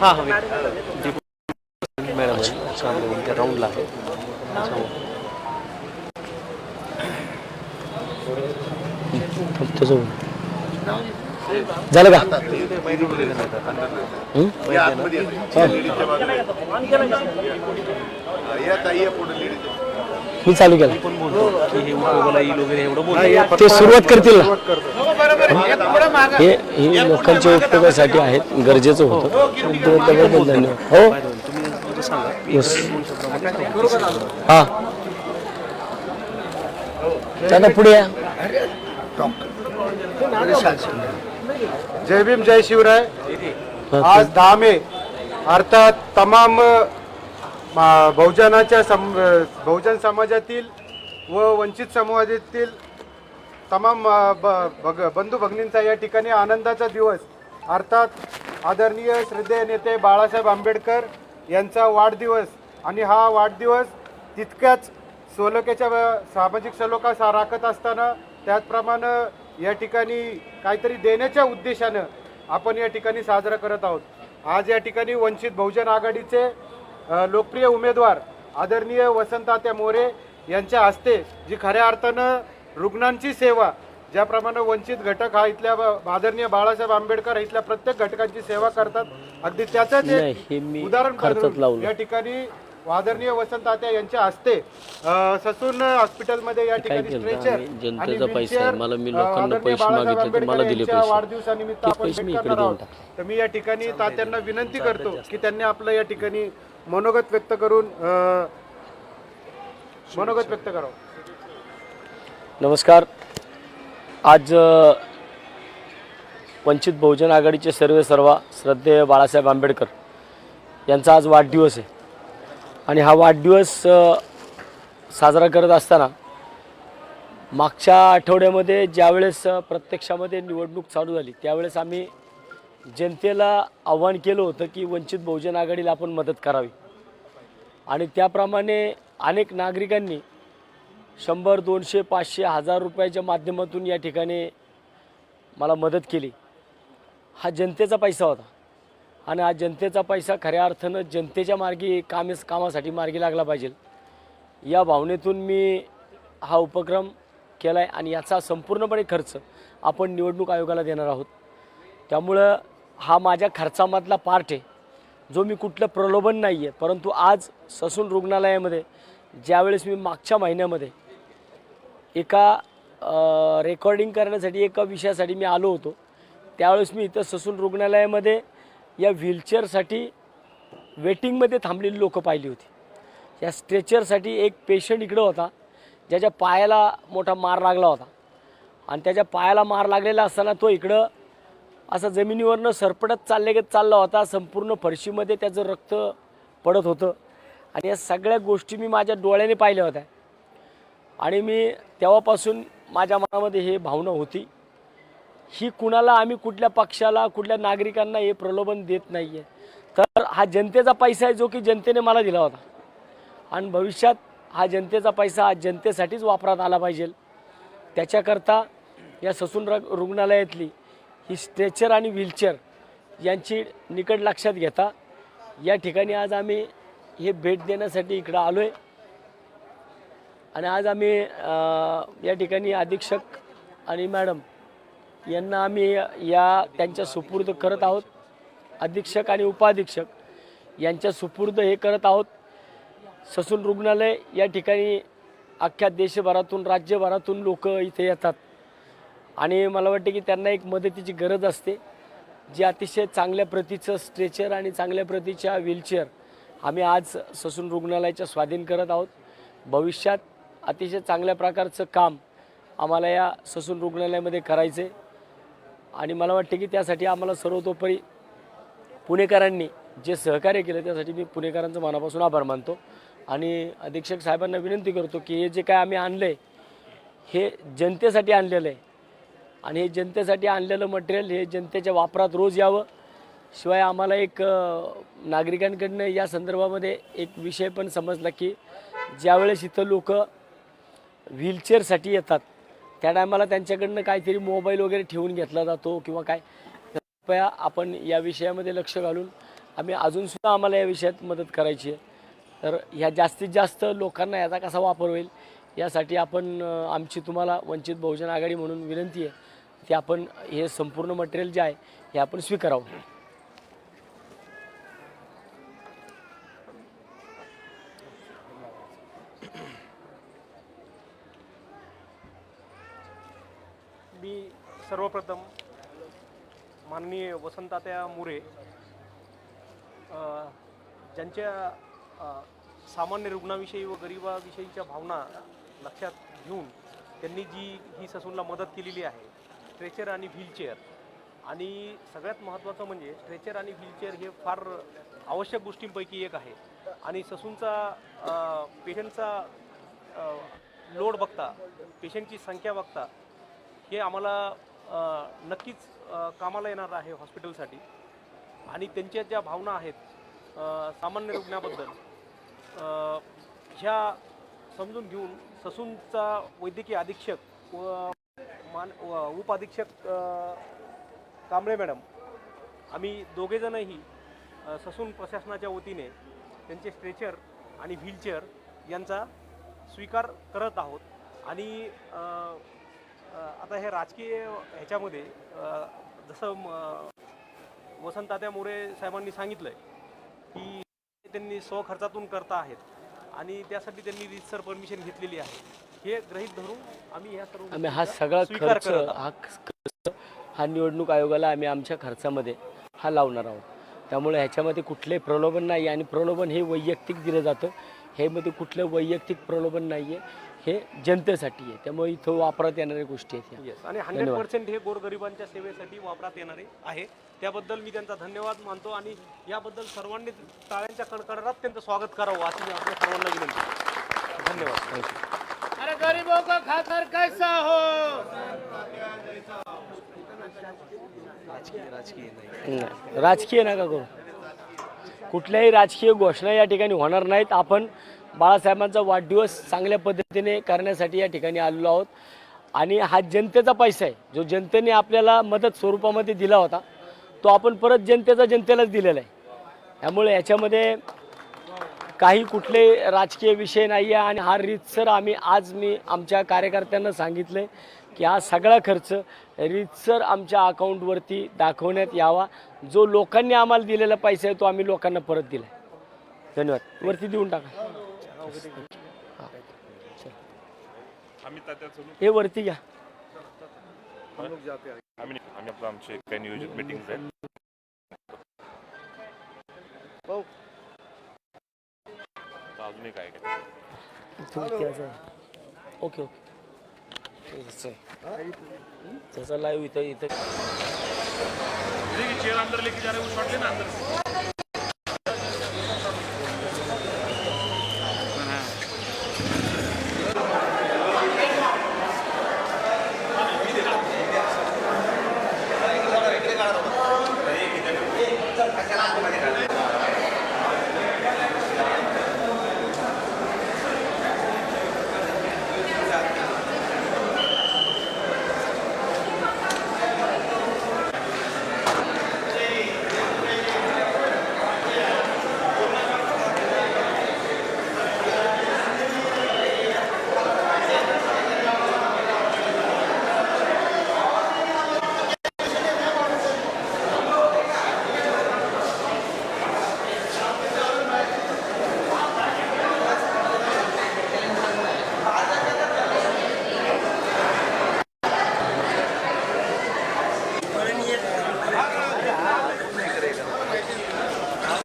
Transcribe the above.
हा हवी मॅडम अच्छा त्या राऊंडला आहे. त्याचं झालं का? मी चालू केलं. ते सुरुवात करतील ना. हे हे लोकांच्या उपयोगासाठी आहेत गरजेचं होतं. त्याबद्दल धन्यवाद हो तुम्ही तुमचं सांगा येस प्रमाणे हा? दादा पुढे या. जय भीम जय शिवराय. हा, आज दहा मे अर्थात तमाम बहुजनाच्या सम बहुजन समाजातील व वंचित समाजातील तमाम ब- भग- बंधू भगिनींचा या ठिकाणी आनंदाचा दिवस. अर्थात आदरणीय श्रद्धेय नेते बाळासाहेब आंबेडकर यांचा वाढदिवस. आणि हा वाढदिवस तितक्याच सोलोक्याच्या सामाजिक सलोखा सा राखत असताना त्याचप्रमाणे या ठिकाणी काहीतरी देण्याच्या उद्देशानं आपण या ठिकाणी साजरा करत आहोत. आज या ठिकाणी वंचित बहुजन आघाडीचे लोकप्रिय उमेदवार आदरणीय वसंतात्या मोरे यांच्या हस्ते जी खऱ्या अर्थानं रुग्णांची सेवा ज्याप्रमाणे वंचित घटक हा इथल्या आदरणीय बाळासाहेब आंबेडकर इथल्या प्रत्येक घटकांची सेवा करतात अगदी त्याचंच नाही, एक मी उदाहरण. या ठिकाणी आदरणीय वसंत तात्या यांच्या हस्ते ससून हॉस्पिटलमध्ये या ठिकाणी केलं स्ट्रेचर आम्ही? जनतेचा आणि पैसा आहे. wheelchair, मला मी अ, लोकांना आदरणीय पैसे बाळासाहेब मागितले तर आंबेडकर मला दिले यांच्या पैसे. वाढदिवसानिमित्त आपण करणार आहोत तर मी या ठिकाणी तात्यांना विनंती करतो की त्यांनी आपलं या ठिकाणी मनोगत व्यक्त करून मनोगत व्यक्त करावं नमस्कार. आज वंचित बहुजन आघाडीचे सर्वे सर्वा श्रद्धेय बाळासाहेब आंबेडकर यांचा आज वाढदिवस आहे. आणि हा वाढदिवस साजरा करत असताना मागच्या आठवड्यामध्ये ज्यावेळेस प्रत्यक्षामध्ये निवडणूक चालू झाली त्यावेळेस आम्ही जनतेला आव्हान केलं होतं की वंचित बहुजन आघाडीला आपण मदत करावी. आणि त्याप्रमाणे अनेक नागरिकांनी शंभर दोनशे पाचशे हजार रुपयाच्या माध्यमातून या ठिकाणी मला मदत केली. हा जनतेचा पैसा होता. आणि हा जनतेचा पैसा खऱ्या अर्थानं जनतेच्या मार्गी कामे कामासाठी मार्गी लागला पाहिजे. या भावनेतून मी हा उपक्रम केला आहे आणि याचा संपूर्णपणे खर्च आपण निवडणूक आयोगाला देणार आहोत. त्यामुळं हा माझ्या खर्चामधला पार्ट आहे. जो मी कुठलं प्रलोभन नाही आहे परंतु आज ससून रुग्णालयामध्ये ज्यावेळेस मी मागच्या महिन्यामध्ये एका रेकॉर्डिंग करण्यासाठी एका विषयासाठी मी आलो होतो. त्यावेळेस मी इथं ससून रुग्णालयामध्ये या व्हीलचेअरसाठी वेटिंगमध्ये थांबलेली लोकं पाहिली होती. या स्ट्रेचरसाठी एक पेशंट इकडं होता ज्याच्या पायाला मोठा मार लागला होता. आणि त्याच्या पायाला मार लागलेला असताना तो इकडं असा जमिनीवरनं सरपटत चालले गेत चालला होता. संपूर्ण फरशीमध्ये त्याचं रक्त पडत होतं. आणि या सगळ्या गोष्टी मी माझ्या डोळ्याने पाहिल्या होत्या. आणि मी तेव्हापासून माझ्या मनामध्ये हे भावना होती. ही कुणाला आम्ही कुठल्या पक्षाला कुठल्या नागरिकांना हे प्रलोभन देत नाही आहे तर हा जनतेचा पैसा आहे जो की जनतेने मला दिला होता. आणि भविष्यात हा जनतेचा पैसा हा जनतेसाठीच वापरात आला पाहिजे. त्याच्याकरता या ससून रग रुग्णालयातली ही स्ट्रेचर आणि व्हीलचेअर यांची निकट लक्षात घेता या ठिकाणी आज आम्ही हे भेट देण्यासाठी इकडं आलो आहे आणि आज आम्ही या ठिकाणी अधीक्षक आणि मॅडम यांना आम्ही या त्यांच्या सुपूर्द करत आहोत. अधीक्षक आणि उपाधीक्षक यांच्या सुपूर्द हे करत आहोत. ससून रुग्णालय या ठिकाणी अख्ख्या देशभरातून राज्यभरातून लोक इथे येतात. आणि मला वाटते की त्यांना एक मदतीची गरज असते जी अतिशय चांगल्या प्रतीचं स्ट्रेचर आणि चांगल्या प्रतीच्या व्हीलचेअर आम्ही आज ससून रुग्णालयाच्या स्वाधीन करत आहोत. भविष्यात अतिशय चांगल्या प्रकारचं काम आम्हाला या ससून रुग्णालयामध्ये करायचं आहे आणि मला वाटते की त्यासाठी आम्हाला सर्वतोपरी पुणेकरांनी जे सहकार्य केलं त्यासाठी मी पुणेकरांचं मनापासून आभार मानतो. आणि अधीक्षक साहेबांना विनंती करतो की हे जे काय आम्ही आणलं आहे हे जनतेसाठी आणलेलं आहे. आणि हे जनतेसाठी आणलेलं मटेरियल हे जनतेच्या वापरात रोज यावं. शिवाय आम्हाला एक नागरिकांकडनं या संदर्भामध्ये एक विषय पण समजला की ज्यावेळेस इथं लोक व्हीलचेअरसाठी येतात. त्या टायमाला त्यांच्याकडनं काहीतरी मोबाईल वगैरे ठेवून घेतला जातो किंवा काय. कृपया आपण या विषयामध्ये लक्ष घालून आम्ही अजूनसुद्धा आम्हाला या विषयात मदत करायची आहे. तर ह्या जास्तीत जास्त लोकांना याचा कसा वापर होईल यासाठी आपण आमची तुम्हाला वंचित बहुजन आघाडी म्हणून विनंती आहे की आपण हे संपूर्ण मटेरियल जे आहे हे आपण स्वीकारावं मी सर्वप्रथम माननीय वसंतात्या मुरे ज्यांच्या सामान्य रुग्णाविषयी व गरिबाविषयीच्या भावना लक्षात घेऊन त्यांनी जी ही ससूनला मदत केलेली आहे स्ट्रेचर आणि व्हीलचेअर. आणि सगळ्यात महत्त्वाचं म्हणजे स्ट्रेचर आणि व्हीलचेअर हे फार आवश्यक गोष्टींपैकी एक आहे. आणि ससूनचा पेशंटचा लोड बघता पेशंटची संख्या बघता हे आम्हाला नक्कीच कामाला येणार आहे हॉस्पिटलसाठी. आणि त्यांच्या ज्या भावना आहेत सामान्य रुग्णाबद्दल ह्या समजून घेऊन ससूनचा वैद्यकीय अधीक्षक व मान व कांबळे मॅडम आम्ही दोघेजणही ससून प्रशासनाच्या वतीने त्यांचे स्ट्रेचर आणि व्हीलचेअर यांचा स्वीकार करत आहोत. आणि आता हे राजकीय ह्याच्यामध्ये जसं वसंतात्या मोरे साहेबांनी सांगितलंय की त्यांनी स्वखर्चातून करता आहेत आणि त्यासाठी त्यांनी रितसर परमिशन घेतलेली आहे. हे गृहीत धरून आम्ही ह्या सर्व आम्ही हा सगळा खर्च. हा खर्च हा निवडणूक आयोगाला आम्ही आमच्या खर्चामध्ये हा लावणार आहोत. त्यामुळे ह्याच्यामध्ये कुठलंही प्रलोभन नाही आणि प्रलोभन हे वैयक्तिक दिलं जातं. हे मध्ये कुठलं वैयक्तिक प्रलोभन नाही आहे हे जनतेसाठी आहे. त्यामुळे इथं वापरात येणाऱ्या गोष्टी आहेत ह्या. येस आणि हंड्रेड पर्सेंट हे गोरगरिबांच्या सेवेसाठी वापरात येणारे आहे. त्याबद्दल मी त्यांचा धन्यवाद मानतो आणि याबद्दल सर्वांनी टाळ्यांच्या कडकडाटात त्यांचं स्वागत करावं अशी मी आपल्या सर्वांना विनंती करतो. धन्यवाद. अरे गरीबों का खाकर कैसा हो? नाही. राजकीय नका करू. कुठल्याही राजकीय घोषणा या ठिकाणी होणार नाहीत. आपण बाळासाहेबांचा वाढदिवस चांगल्या पद्धतीने करण्यासाठी या ठिकाणी आलेलो आहोत. आणि हा जनतेचा पैसा आहे. जो जनतेने आपल्याला मदत स्वरूपामध्ये दिला होता तो आपण परत जनतेचा जनतेलाच दिलेला आहे. त्यामुळे याच्यामध्ये काही कुठले राजकीय विषय नाही आहे आणि हा रीतसर आम्ही आज मी आमच्या कार्यकर्त्यांना सांगितलं की हा सगळा खर्च रीतसर आमच्या अकाउंटवरती दाखवण्यात यावा. जो लोकांनी आम्हाला दिलेला पैसा आहे तो आम्ही लोकांना परत दिला धन्यवाद. वरती देऊन टाका. हे वरती घ्या. आम्ही आपलं आमचे काही नियोजित मिटिंग आहेत अजूनही काय ओके ओके. त्याचा लाईव्ह इथं इथं चेयर अंदर लेके जा रहे वो शॉट लेना अंदर